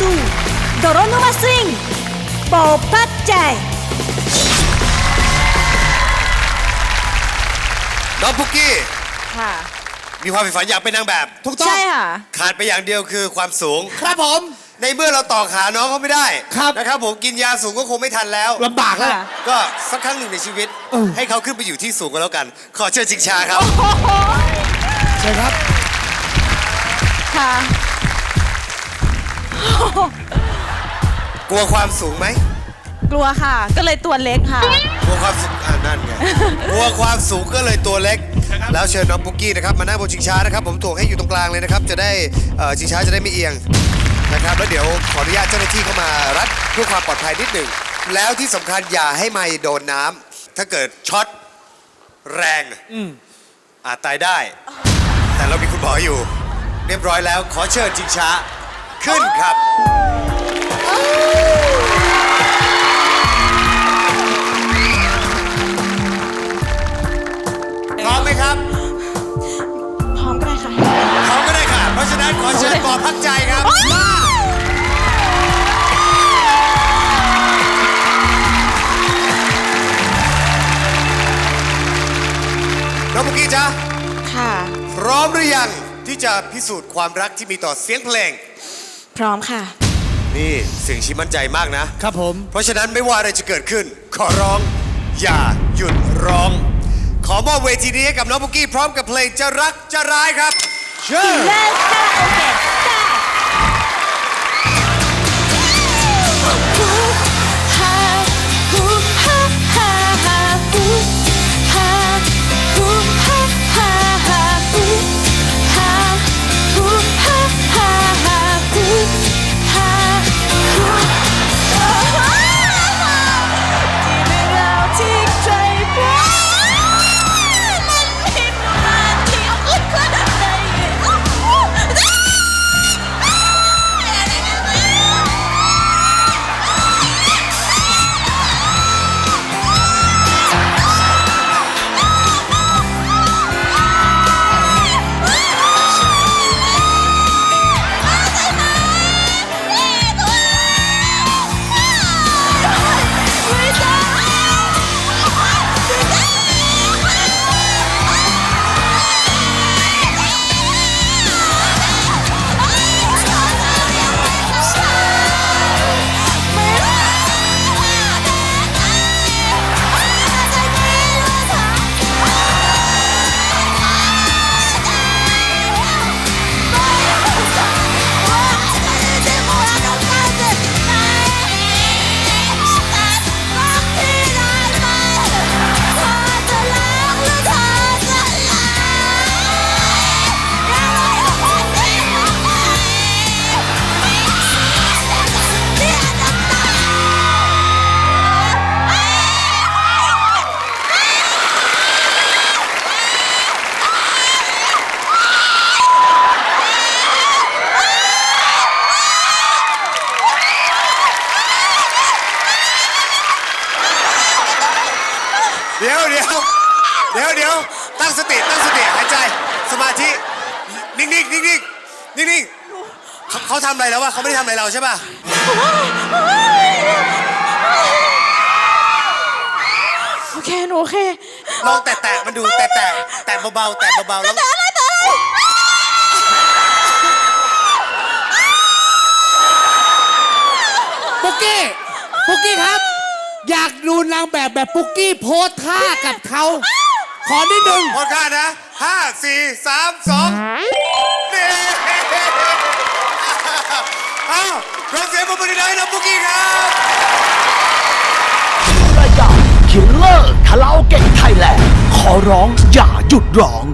tu Doronuwa Swing โปปัจจัยน้องปุกกี้ ค่ะ มีความใฝ่ฝันอยากเป็นนางแบบ ถูกต้อง ใช่ค่ะ ขาดไปอย่างเดียวคือความสูง ครับผม ในเมื่อเราต่อขาน้องเขาไม่ได้ครับ นะครับผมกินยาสูงก็คงไม่ทันแล้ว ลำบากแล้วค่ะ ก็สักครั้งหนึ่งในชีวิต เออ ให้เขาขึ้นไปอยู่ที่สูงก็แล้วกัน ขอเชิญจิงชาครับเชิญครับ ค่ะ กลัวความสูงไหม กลัวค่ะ ก็เลยตัวเล็กค่ะ กลัวความสูงอ่านั่นไง กลัวความสูงก็เลยตัวเล็ก แล้วเชิญน้องปุกกี้นะครับมานั่งบนชิงช้านะครับ ผมถ่วงให้อยู่ตรงกลางเลยนะครับ จะได้เอ่อชิงช้าจะได้ไม่เอียงนะครับแล้วเดี๋ยวขออนุญาตเจ้าหน้าที่เข้ามารัดเพื่อความปลอดภัยนิดหนึ่งแล้วที่สำคัญอย่าให้ไม้โดนน้ำถ้าเกิดช็อตแรงอาจตายได้ แต่เรามีคุณหมออยู่ เรียบร้อยแล้วขอเชิญชิงช้า ขึ้นครับ พร้อมไหมครับพร้อมก็ได้ค่ะ พร้อมก็ได้ค่ะ เพราะฉะนั้นขอเชิญปอพักใจครับน้องปุกกี้จ๊ะ ค่ะ พร้อมหรือยังที่จะพิสูจน์ความรักที่มีต่อเสียงเพลง พร้อมค่ะ นี่เสียงชิมั่นใจมากนะ ครับผม เพราะฉะนั้นไม่ว่าอะไรจะเกิดขึ้น ขอร้อง อย่าหยุดร้อง ขอมอบเวทีนี้ให้กับน้องปุกกี้พร้อมกับเพลงจะรักจะร้ายครับ เชิญเลิก เดี๋ยวเดี๋ยวเดี๋ยวเดี๋ยวตั้งสติตั้งสติหายใจสมาธินิ่งๆนิ่งๆนิ่งๆนิ่งๆเขาเขาทำอะไรแล้ววะเขาไม่ได้ทำอะไรเราใช่ป่ะโอเคหนูโอเคลองแตะแตะๆมันดูแตะแตะแตะเบาๆแตะเบาๆแล้วปุกกี้ปุกกี้ครับ อยากดูนางแบบแบบปุกกี้โพสท่ากับเขา ขอนิดนึง พอดค่านะห้าสี่สามสองนี่อ้าวเราเสียงปรบมือได้นะปุกกี้ครับ รายการคิลเลอร์คาราโอเกะไทยแลนด์ขอร้องอย่าหยุดร้อง